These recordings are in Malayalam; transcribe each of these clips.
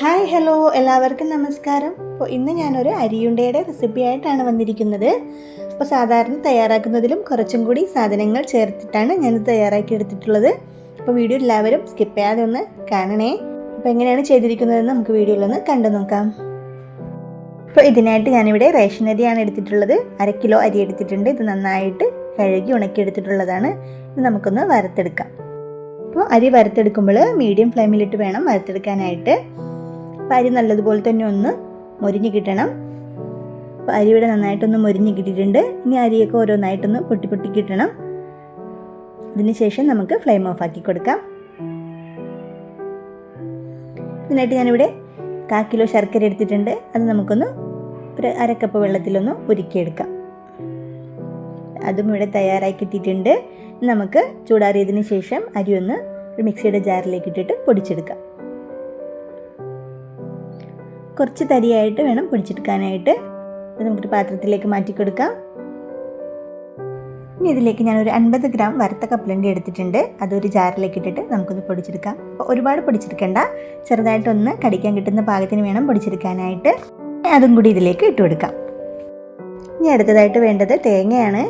ഹായ് ഹലോ എല്ലാവർക്കും നമസ്കാരം. അപ്പോൾ ഇന്ന് ഞാനൊരു അരിയുണ്ടയുടെ റെസിപ്പി ആയിട്ടാണ് വന്നിരിക്കുന്നത്. അപ്പോൾ സാധാരണ തയ്യാറാക്കുന്നതിലും കുറച്ചും കൂടി സാധനങ്ങൾ ചേർത്തിട്ടാണ് ഞാനിത് തയ്യാറാക്കി എടുത്തിട്ടുള്ളത്. അപ്പോൾ വീഡിയോ എല്ലാവരും സ്കിപ്പ് ചെയ്യാതെ ഒന്ന് കാണണേ. അപ്പോൾ എങ്ങനെയാണ് ചെയ്തിരിക്കുന്നതെന്ന് നമുക്ക് വീഡിയോയിലൊന്ന് കണ്ടു നോക്കാം. അപ്പോൾ ഇതിനായിട്ട് ഞാനിവിടെ റേഷൻ അരിയാണ് എടുത്തിട്ടുള്ളത്. അര കിലോ അരി എടുത്തിട്ടുണ്ട്. ഇത് നന്നായിട്ട് കഴുകി ഉണക്കിയെടുത്തിട്ടുള്ളതാണ്. ഇത് നമുക്കൊന്ന് വറുത്തെടുക്കാം. അപ്പോൾ അരി വറുത്തെടുക്കുമ്പോൾ മീഡിയം ഫ്ലെയിമിലിട്ട് വേണം വറുത്തെടുക്കാനായിട്ട്. അരി നല്ലതുപോലെ തന്നെ ഒന്ന് മൊരിഞ്ഞ് കിട്ടണം. അപ്പോൾ അരി ഇവിടെ നന്നായിട്ടൊന്ന് മൊരിഞ്ഞ് കിട്ടിയിട്ടുണ്ട്. ഇനി അരിയൊക്കെ ഓരോന്നായിട്ടൊന്ന് പൊട്ടി പൊട്ടി കിട്ടണം. അതിനുശേഷം നമുക്ക് ഫ്ലെയിം ഓഫ് ആക്കി കൊടുക്കാം. ഇതിനായിട്ട് ഞാനിവിടെ കാ കിലോ ശർക്കര എടുത്തിട്ടുണ്ട്. അത് നമുക്കൊന്ന് ഒരു അരക്കപ്പ് വെള്ളത്തിലൊന്ന് ഉരുക്കിയെടുക്കാം. അതും ഇവിടെ തയ്യാറാക്കി കിട്ടിയിട്ടുണ്ട്. നമുക്ക് ചൂടാറിയതിന് ശേഷം അരി ഒന്ന് ഒരു മിക്സിയുടെ ജാറിലേക്ക് ഇട്ടിട്ട് പൊടിച്ചെടുക്കാം. കുറച്ച് തരിയായിട്ട് വേണം പൊടിച്ചെടുക്കാനായിട്ട്. അത് നമുക്കൊരു പാത്രത്തിലേക്ക് മാറ്റി കൊടുക്കാം ഇനി ഇതിലേക്ക് ഞാൻ ഒരു അൻപത് ഗ്രാം വറുത്ത കപ്പലണ്ടി എടുത്തിട്ടുണ്ട്. അതൊരു ജാറിലേക്ക് ഇട്ടിട്ട് നമുക്കൊന്ന് പൊടിച്ചെടുക്കാം. അപ്പോൾ ഒരുപാട് പൊടിച്ചെടുക്കേണ്ട. ചെറുതായിട്ടൊന്ന് കടിക്കാൻ കിട്ടുന്ന പാകത്തിന് വേണം പൊടിച്ചെടുക്കാനായിട്ട്. അതും കൂടി ഇതിലേക്ക് ഇട്ട് കൊടുക്കാം. ഇനി അടുത്തതായിട്ട് വേണ്ടത് തേങ്ങയാണ്.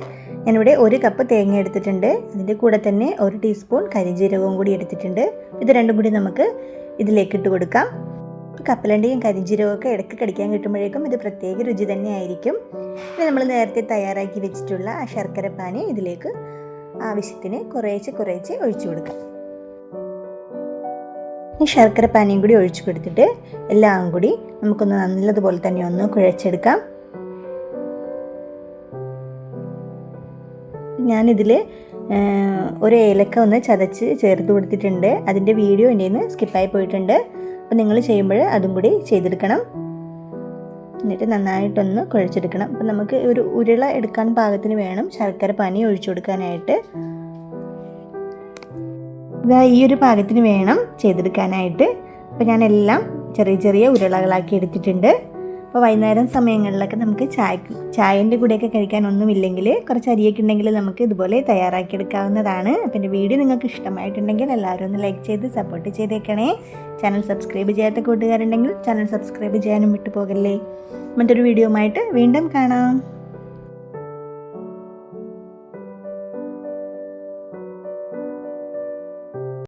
ഞാനിവിടെ ഒരു കപ്പ് തേങ്ങ എടുത്തിട്ടുണ്ട്. അതിന്റെ കൂടെ തന്നെ ഒരു ടീസ്പൂൺ കരിഞ്ജീരകവും കൂടി എടുത്തിട്ടുണ്ട്. ഇത് രണ്ടും കൂടി നമുക്ക് ഇതിലേക്ക് ഇട്ട് കൊടുക്കാം. കപ്പലണ്ടിയും കരിഞ്ജീരകവും ഒക്കെ ഇടയ്ക്ക് കടിക്കാൻ കിട്ടുമ്പോഴേക്കും ഇത് പ്രത്യേക രുചി തന്നെയായിരിക്കും. ഇനി നമ്മൾ നേരത്തെ തയ്യാറാക്കി വെച്ചിട്ടുള്ള ആ ശർക്കര പാനി ഇതിലേക്ക് ആവശ്യത്തിന് കുറേശ്ശെ കുറേശ്ശെ ഒഴിച്ചു കൊടുക്കാം. ഈ ശർക്കര പാനിയും കൂടി ഒഴിച്ചു കൊടുത്തിട്ട് എല്ലാം കൂടി നമുക്കൊന്ന് നല്ലതുപോലെ തന്നെ ഒന്ന് കുഴച്ചെടുക്കാം. ഞാനിതിൽ ഒരു ഏലക്ക ഒന്ന് ചതച്ച് ചേർത്ത് കൊടുത്തിട്ടുണ്ട്. അതിന്റെ വീഡിയോ എന്റെ സ്കിപ്പായി പോയിട്ടുണ്ട്. അപ്പോൾ നിങ്ങൾ ചെയ്യുമ്പോൾ അതും കൂടി ചെയ്തെടുക്കണം. എന്നിട്ട് നന്നായിട്ടൊന്ന് കുഴച്ചെടുക്കണം. അപ്പം നമുക്ക് ഒരു ഉരുള എടുക്കാൻ പാകത്തിന് വേണം. ശർക്കര പനി ഒഴിച്ചു കൊടുക്കാനായിട്ട്. ഇതാ ഈ ഒരു പാകത്തിന് വേണം ചെയ്തെടുക്കാനായിട്ട്. അപ്പോൾ ഞാനെല്ലാം ചെറിയ ചെറിയ ഉരുളകളാക്കി എടുത്തിട്ടുണ്ട്. അപ്പോൾ വൈകുന്നേരം സമയങ്ങളിലൊക്കെ നമുക്ക് ചായ ചായന്റെ കൂടെയൊക്കെ കഴിക്കാൻ ഒന്നുമില്ലെങ്കിൽ കുറച്ച് അരിയൊക്കെ ഉണ്ടെങ്കിൽ നമുക്ക് ഇതുപോലെ തയ്യാറാക്കി എടുക്കാവുന്നതാണ് അപ്പോൾ എന്റെ വീഡിയോ നിങ്ങൾക്ക് ഇഷ്ടമായിട്ടുണ്ടെങ്കിൽ എല്ലാവരും ഒന്ന് ലൈക്ക് ചെയ്ത് സപ്പോർട്ട് ചെയ്തേക്കണേ. ചാനൽ സബ്സ്ക്രൈബ് ചെയ്യാത്ത കൂട്ടുകാരുണ്ടെങ്കിൽ ചാനൽ സബ്സ്ക്രൈബ് ചെയ്യാനും വിട്ടു പോകല്ലേ മറ്റൊരു വീഡിയോ വീണ്ടും കാണാം.